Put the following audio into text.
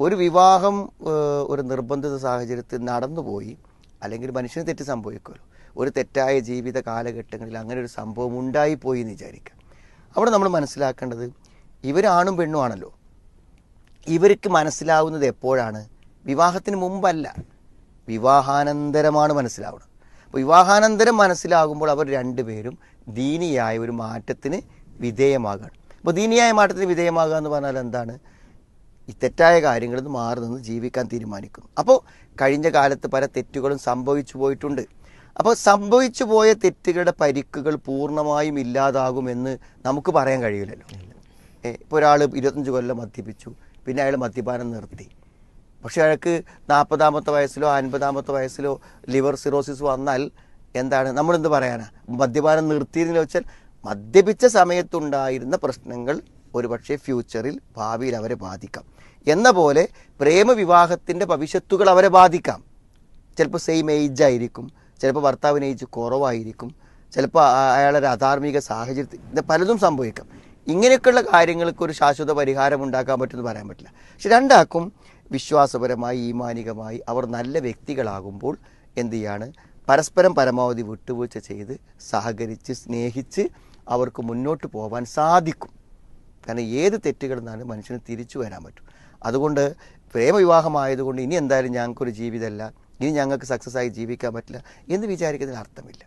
ഒരു വിവാഹം ഒരു നിർബന്ധിത സാഹചര്യത്തിൽ നടന്നുപോയി അല്ലെങ്കിൽ മനുഷ്യന് തെറ്റ് സംഭവിക്കുമല്ലോ. ഒരു തെറ്റായ ജീവിത കാലഘട്ടങ്ങളിൽ അങ്ങനെ ഒരു സംഭവം ഉണ്ടായിപ്പോയി എന്ന് വിചാരിക്കുക അവിടെ നമ്മൾ മനസ്സിലാക്കേണ്ടത് ഇവരാണും പെണ്ണും ആണല്ലോ. ഇവർക്ക് മനസ്സിലാവുന്നത് എപ്പോഴാണ്? വിവാഹത്തിന് മുമ്പല്ല. വിവാഹാനന്തരമാണ് മനസ്സിലാവുന്നത്. അപ്പോൾ വിവാഹാനന്തരം മനസ്സിലാകുമ്പോൾ അവർ രണ്ടുപേരും ദീനിയായ ഒരു മാറ്റത്തിന് വിധേയമാകുകയാണ് അപ്പോൾ ദീനിയായ മാറ്റത്തിന് വിധേയമാകുക എന്ന് പറഞ്ഞാൽ എന്താണ്? ഈ തെറ്റായ കാര്യങ്ങളിൽ നിന്ന് മാറി നിന്ന് ജീവിക്കാൻ തീരുമാനിക്കുന്നു. അപ്പോൾ കഴിഞ്ഞ കാലത്ത് പല തെറ്റുകളും സംഭവിച്ചു പോയിട്ടുണ്ട്. അപ്പോൾ സംഭവിച്ചു പോയ തെറ്റുകളുടെ പരിക്കുകൾ പൂർണമായും ഇല്ലാതാകുമെന്ന് നമുക്ക് പറയാൻ കഴിയില്ലല്ലോ. ഇപ്പോൾ ഒരാൾ ഇരുപത്തഞ്ച് കൊല്ലം മദ്യപിച്ചു പിന്നെ അയാൾ മദ്യപാനം നിർത്തി. പക്ഷേ അയാൾക്ക് നാൽപ്പതാമത്തെ വയസ്സിലോ അൻപതാമത്തെ വയസ്സിലോ ലിവർ സിറോസിസ് വന്നാൽ എന്താണ്? നമ്മളെന്ത് പറയാനാ? മദ്യപാനം നിർത്തിയതിന് വെച്ചാൽ മദ്യപിച്ച സമയത്തുണ്ടായിരുന്ന പ്രശ്നങ്ങൾ ഒരുപക്ഷെ ഫ്യൂച്ചറിൽ ഭാവിയിൽ അവരെ ബാധിക്കാം. എന്ന പോലെ പ്രേമവിവാഹത്തിന്റെ ഭവിഷ്യത്തുകൾ അവരെ ബാധിക്കാം. ചിലപ്പോൾ സെയിം ഏജ് ആയിരിക്കും ചിലപ്പോൾ ഭർത്താവിന് ഏജ് കുറവായിരിക്കും ചിലപ്പോൾ അയാളൊരു അധാർമിക സാഹചര്യത്തിൽ പലതും സംഭവിക്കാം. ഇങ്ങനെയൊക്കെയുള്ള കാര്യങ്ങൾക്ക് ഒരു ശാശ്വത പരിഹാരം ഉണ്ടാക്കാൻ പറ്റുമെന്ന് പറയാൻ പറ്റില്ല. പക്ഷെ രണ്ടാക്കും വിശ്വാസപരമായി ഈമാനികമായി അവർ നല്ല വ്യക്തികളാകുമ്പോൾ എന്തു ചെയ്യാണ്? പരസ്പരം പരമാവധി വിട്ടുവീഴ്ച ചെയ്ത് സഹകരിച്ച് സ്നേഹിച്ച് അവർക്ക് മുന്നോട്ട് പോകാൻ സാധിക്കും. കാരണം ഏത് തെറ്റുകളിൽ നിന്നാണ് മനുഷ്യന് തിരിച്ചു വരാൻ പറ്റും. അതുകൊണ്ട് പ്രേമവിവാഹമായതുകൊണ്ട് ഇനി എന്തായാലും ഞങ്ങൾക്കൊരു ജീവിതമല്ല ഇനി ഞങ്ങൾക്ക് സക്സസ് ആയി ജീവിക്കാൻ പറ്റില്ല എന്ന് വിചാരിക്കുന്നതിന് അർത്ഥമില്ല.